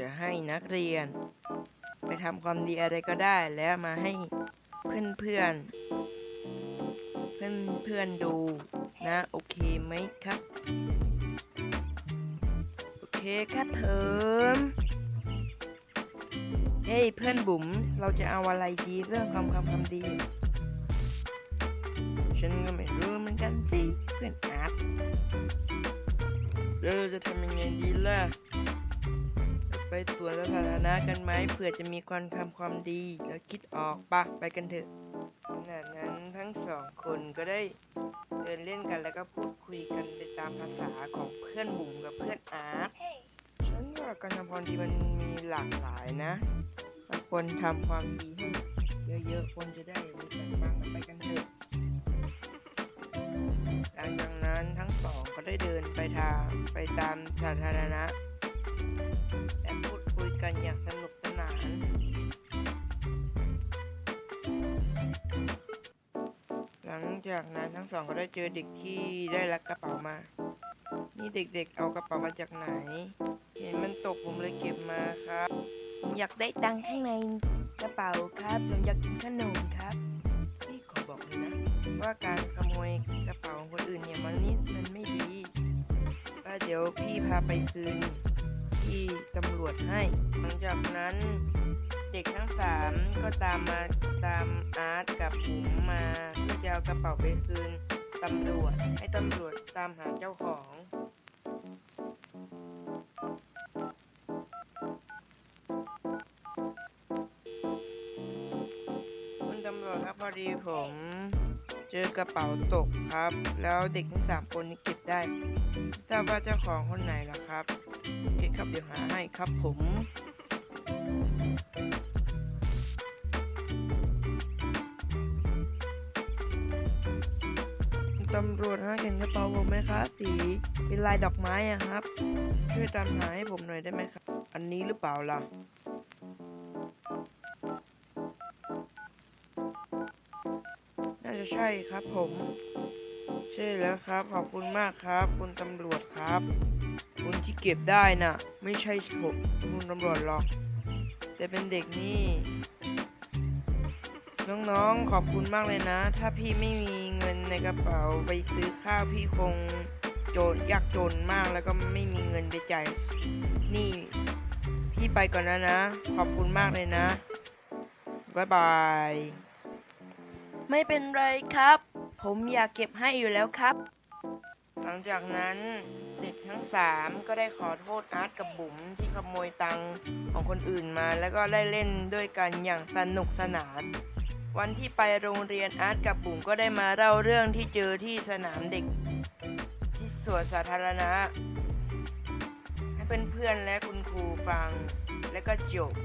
จะให้นักเรียน ไปทำความดีอะไรก็ได้แล้วมาให้เพื่อนเพื่อนเพื่อนเพื่อนดูนะ โอเคไหมครับ โอเคครับเพิ่มเฮ้ยเพื่อนบุ๋มเราจะเอาอะไรดีเรื่องความคำคำดี ฉันก็ไม่รู้เหมือนกันสิเพื่อนอาร์ตเราจะทำยังไงดีล่ะ ไปสวนสาธารณะกันไหมเผื่อจะมีคนทำความดี แล้วคิดออกปะไปกันเถอะขณะนั้นทั้งสองคนก็ได้เดินเล่นกันแล้วก็พูดคุยกันไปตามภาษาของเพื่อนบุ๋มกับเพื่อนอาร์ตฉันว่าการทำความดีมันมีหลากหลายนะถ้าคนทำความดีให้เยอะๆ คนจะได้รู้จักบ้างไปกันเถอะหลังจากนั้นทั้งสองก็ได้เดินไปทางไปตามสาธารณะ และพูดคุยกันอย่างสนุกสนานหลังจากนั้นทั้งสองก็ได้เจอเด็กที่ได้ลักกระเป๋ามา นี่เด็กๆ เอากระเป๋ามาจากไหน เห็นมันตกผมเลยเก็บมาครับ ผมอยากได้ตังค์ข้างในกระเป๋าครับ ผมอยากกินขนมครับพี่ขอบอกเลยนะ ว่าการขโมยกระเป๋าของคนอื่นเนี่ยมันนี่มันไม่ดีว่าเดี๋ยวพี่พาไปคืน ที่ตำรวจให้ หลังจากนั้นเด็กทั้งสามก็ตามมาตามอาร์ตกับบุ๋มมาเพื่อจะเอากระเป๋าไปคืนตำรวจให้ตำรวจตามหาเจ้าของคุณตำรวจครับพอดีผม เจอกระเป๋าตกครับ แล้วเด็กทั้งสามคนนี้เก็บได้ทราบว่าเจ้าของคนไหนล่ะครับโอเคครับเดี๋ยวหาให้ครับผมตำรวจฮะเห็นกระเป๋าผมไหมครับสีเป็นลายดอกไม้อะครับ ช่วยตามหาให้ผมหน่อยได้ไหมครับ อันนี้หรือเปล่าล่ะ ใช่ครับผม ใช่แล้วครับ ขอบคุณมากครับ คุณตำรวจครับ คุณที่เก็บได้น่ะ ไม่ใช่ผมคุณตำรวจหรอก แต่เป็นเด็กนี่ น้องๆ ขอบคุณมากเลยนะ ถ้าพี่ไม่มีเงินในกระเป๋าไปซื้อข้าวพี่คงโจรยากจนมากแล้วก็ไม่มีเงินไปจ่ายนี่ พี่ไปก่อนนะนะ ขอบคุณมากเลยนะ บ๊ายบาย ไม่เป็นไรครับ ผมอยากเก็บให้อยู่แล้วครับ หลังจากนั้นเด็กทั้งสามก็ได้ขอโทษอาร์ตกับบุ๋มที่ขโมยตังค์ของคนอื่นมา แล้วก็ได้เล่นด้วยกันอย่างสนุกสนาน วันที่ไปโรงเรียนอาร์ตกับบุ๋มก็ได้มาเล่าเรื่องที่เจอที่สนามเด็ก ที่สวนสาธารณะให้เพื่อนๆและคุณครูฟังแล้วก็จบ